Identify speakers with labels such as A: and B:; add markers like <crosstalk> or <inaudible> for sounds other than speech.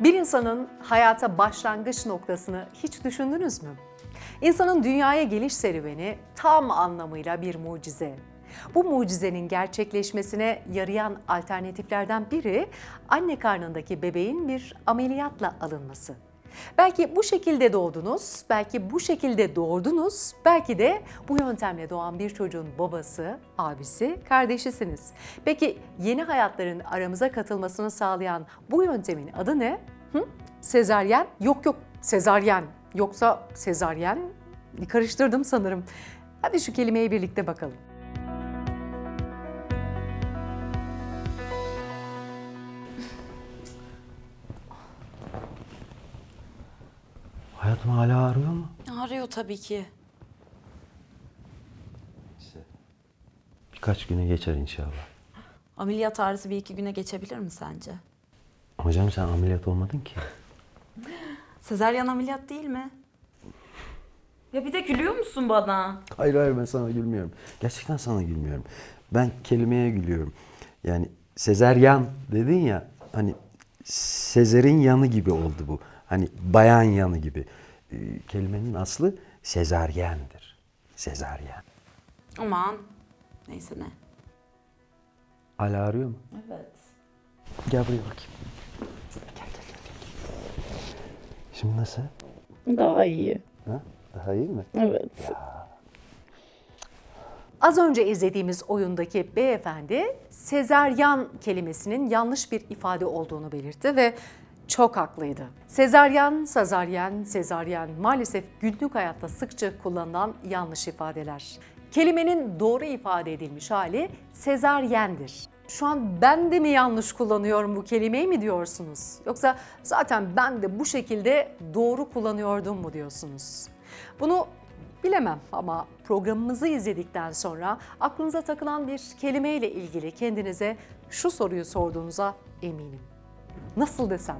A: Bir insanın hayata başlangıç noktasını hiç düşündünüz mü? İnsanın dünyaya geliş serüveni tam anlamıyla bir mucize. Bu mucizenin gerçekleşmesine yarayan alternatiflerden biri anne karnındaki bebeğin bir ameliyatla alınması. Belki bu şekilde doğdunuz, belki bu şekilde doğurdunuz, belki de bu yöntemle doğan bir çocuğun babası, abisi, kardeşisiniz. Peki yeni hayatların aramıza katılmasını sağlayan bu yöntemin adı ne? Hı? Sezaryen? Yok yok, sezaryen. Yoksa sezaryen? Karıştırdım sanırım. Hadi şu kelimeye birlikte bakalım.
B: Hayatım hala arıyor mu?
C: Arıyor tabii ki.
B: İşte birkaç güne geçer inşallah.
C: Ameliyat ağrısı bir iki güne geçebilir mi sence?
B: Canım sen ameliyat olmadın ki. <laughs>
C: Sezaryen ameliyat değil mi? Ya bir de gülüyor musun bana?
B: Hayır hayır ben sana gülmüyorum. Gerçekten sana gülmüyorum. Ben kelimeye gülüyorum. Yani sezeryan dedin ya hani Sezer'in yanı gibi oldu bu. Hani bayan yanı gibi. Ee, kelimenin aslı sezaryendir. Sezaryen.
C: Aman. Neyse ne.
B: Hala arıyor mu?
C: Evet.
B: Gel buraya bakayım. Gel gel gel. Şimdi nasıl?
D: Daha iyi.
B: Ha? Daha iyi mi?
D: Evet.
A: Az önce izlediğimiz oyundaki beyefendi sezaryen kelimesinin yanlış bir ifade olduğunu belirtti ve çok haklıydı. Sezaryen, sazaryen, sezaryen maalesef günlük hayatta sıkça kullanılan yanlış ifadeler. Kelimenin doğru ifade edilmiş hali sezaryendir. Şu an ben de mi yanlış kullanıyorum bu kelimeyi mi diyorsunuz? Yoksa zaten ben de bu şekilde doğru kullanıyordum mu diyorsunuz? Bunu Bilemem ama programımızı izledikten sonra aklınıza takılan bir kelimeyle ilgili kendinize şu soruyu sorduğunuza eminim. Nasıl desem?